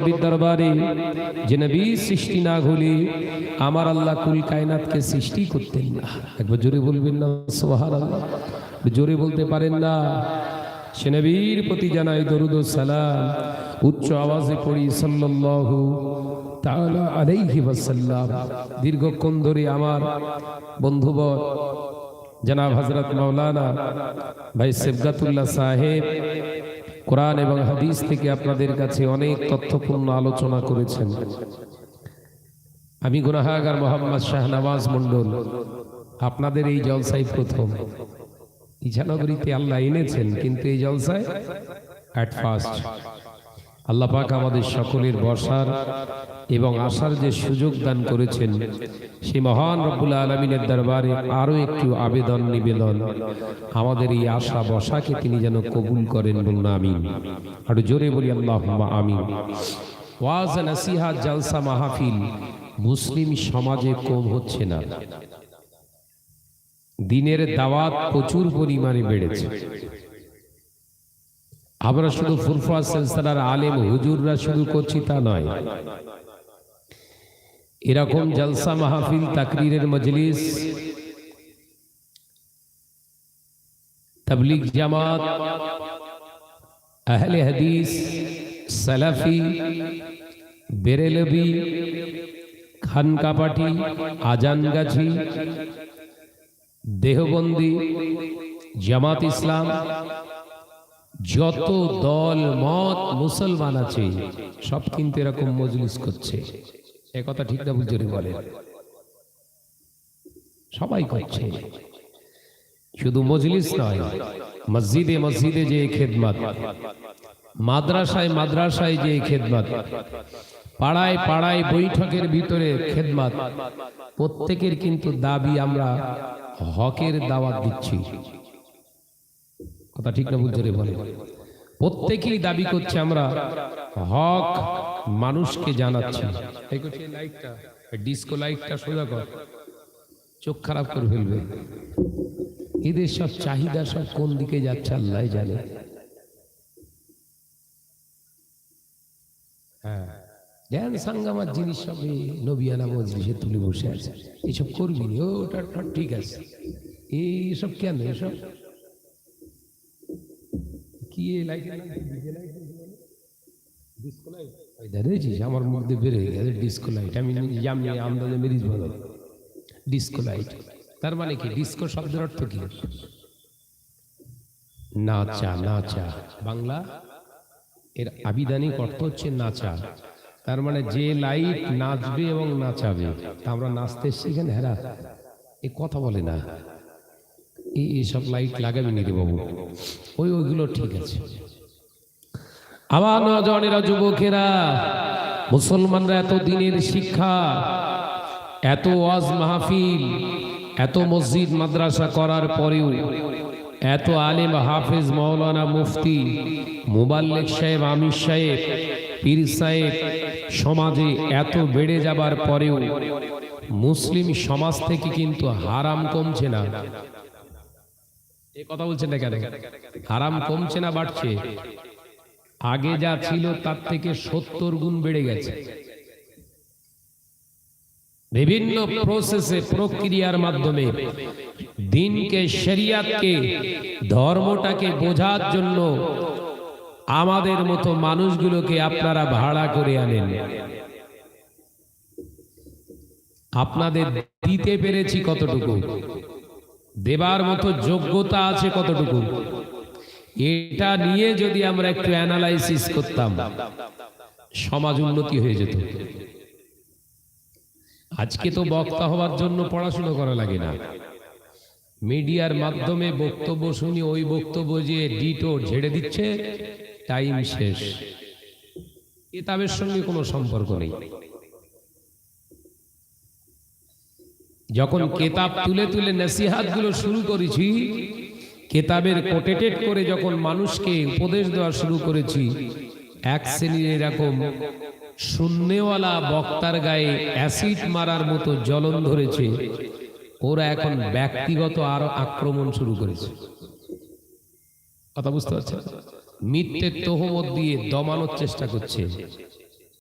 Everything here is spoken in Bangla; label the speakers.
Speaker 1: নবীর দরবারে যে নবী সৃষ্টি না হলে আমার আল্লাহ কুল কায়নাতকে সৃষ্টি করতেন না। একবার জোরে বলবেন না সোহার আল্লাহ জোরে বলতে পারেন না, সে নবীর প্রতি জানাই দরুদ সালাম, উচ্চ আওয়াজে পড়ি সাল্লাল্লাহু তাআলা আলাইহি ওয়াসাল্লাম। দীর্ঘক্ষণ ধরে আমার বন্ধুবর জনাব হযরত মাওলানা ভাই সেবগাতুল্লাহ সাহেব কোরআন এবং হাদিস থেকে আপনাদের কাছে অনেক তথ্যপূর্ণ আলোচনা করেছেন। আমি গুনাহাগার মোহাম্মদ শাহনওয়াজ মন্ডল আপনাদের এই জলসাই প্রথম। ইছানগরীতে আল্লাহ এনেছেন, কিন্তু এই জলসায় অ্যাট ফার্স্ট আল্লাহ পাক আমাদের সকলের বসার এবং আসার যে সুযোগ দান করেছেন সেই মহান রব্বুল আলমিনের দরবারে আরও একটু আবেদন, নিবেদন। আমাদের এই আশা বসাকে তিনি যেন কবুল করেন বলুন, আমিন। আর জোরে বলি আল্লাহ আমিন। ওয়াজ, নাসিহা, জালসা, মাহফিল মুসলিম সমাজে কম হচ্ছে না। দিনের দাওয়াত প্রচুর পরিমাণে বেড়েছে। আমরা শুধু ফুরফা সিলসিলার আলেম হুজুররা শুধু করছি তা নয়। এরকম জলসা মাহফিল, তাকরীরের মজলিস, তবলিগ জামাত, আহলে হাদিস, সালাফি, বেরেলবি, খানকাপাটি, আজানগাছি, দেহবন্দি, জামাত ইসলাম যত দল, মত মুসলমান আছে, সব কিন্তু এরকম মজলিস করছে। এ কথা ঠিক না, বুঝে বলে। সবাই করছে। শুধু মজলিস নয়, মসজিদে মসজিদে যে খেদমত, মাদ্রাসায় মাদ্রাসায় যে খেদমত, পাড়ায় পাড়ায় বৈঠকের ভিতরে খেদমত, প্রত্যেকের কিন্তু দাবি আমরা হকের দাওয়াত দিচ্ছি। কথা ঠিক না বুঝতে বলে। প্রত্যেকেই দাবি করছে আমরা হক মানুষকে জানাচ্ছি। লাইটটা সোজা কর। চোখ খারাপ করে ফেলবে। এদের সব চাহিদা সব কোন দিকে যাচ্ছে আল্লাহ জানে। হ্যাঁ সাঙ্গামার জিনিস সব নবিয়ানা মজলিসে তুলে বসে আছে। এইসব করবি ওটা ঠিক আছে। এইসব কেন? এসব আমার মধ্যে বেড়ে গেছে আমি মেরিজ ভালো তার মানে কি? ডিস্কো শব্দের অর্থ কি? নাচা নাচা। বাংলা এর আবিধানিক অর্থ হচ্ছে নাচা। তার মানে যে লাইট নাচবে এবং নাচাবে। তা আমরা নাচতে সেখানে হেরা। এ কথা বলে না। এইসব লাইট লাগাবি নি বাবু। ওই ওইগুলো ঠিক আছে। আবার নজনেরা যুবকেরা, মুসলমানরা এত দিনের শিক্ষা, এত ওয়াজ মাহফিল, এত মসজিদ মাদ্রাসা করার পরেও এত আলেম হাফেজ মৌলানা মুফতি মুবাল্লেক সাহেব, আমির সাহেব, পীর সাহেব সমাজে এত বেড়ে যাবার পরেও মুসলিম সমাজ থেকে কিন্তু হারাম কমছে না। এ কথা বলছেন না কেন? হারাম কমছে না বাড়ছে। আগে যা ছিল তার থেকে সত্তর গুণ বেড়ে গেছে। বিভিন্ন প্রসেসে প্রক্রিয়ার মাধ্যমে দিনকে শরিয়াতকে ধর্মটাকে বোঝার জন্য আমাদের মতো মানুষগুলোকে আপনারা ভাড়া করে আনেন। আপনাদের দিতে পেরেছি কতটুকু? দেবার মতো যোগ্যতা আছে কতটুকু? এটা নিয়ে যদি আমরা একটু অ্যানালাইসিস করতাম, সমাজ উন্নতি হয়ে যেত। আজকে তো বক্তা হওয়ার জন্য পড়াশোনা করা লাগে না। মিডিয়ার মাধ্যমে বক্তব্য শুনি, ওই বক্তব্য যে ডিটো ঝেড়ে দিচ্ছে, টাইম শেষ। কিতাবের সঙ্গে কোনো সম্পর্ক নেই। যখন কেতাব তুলে তুলে নসিহাতগুলো শুরু করেছি কেতাবের কোটেটেড করে যখন মানুষকে উপদেশ দেওয়া শুরু করেছি এক শ্রেণির এরকম শূন্যওয়ালা বক্তার গায়ে অ্যাসিড মারার মতো জ্বলন ধরেছে। ওরা এখন ব্যক্তিগত আরও আক্রমণ শুরু করেছে। কথা বুঝতে পারছেন? মিথ্যের তহমত দিয়ে দমানোর চেষ্টা করছে।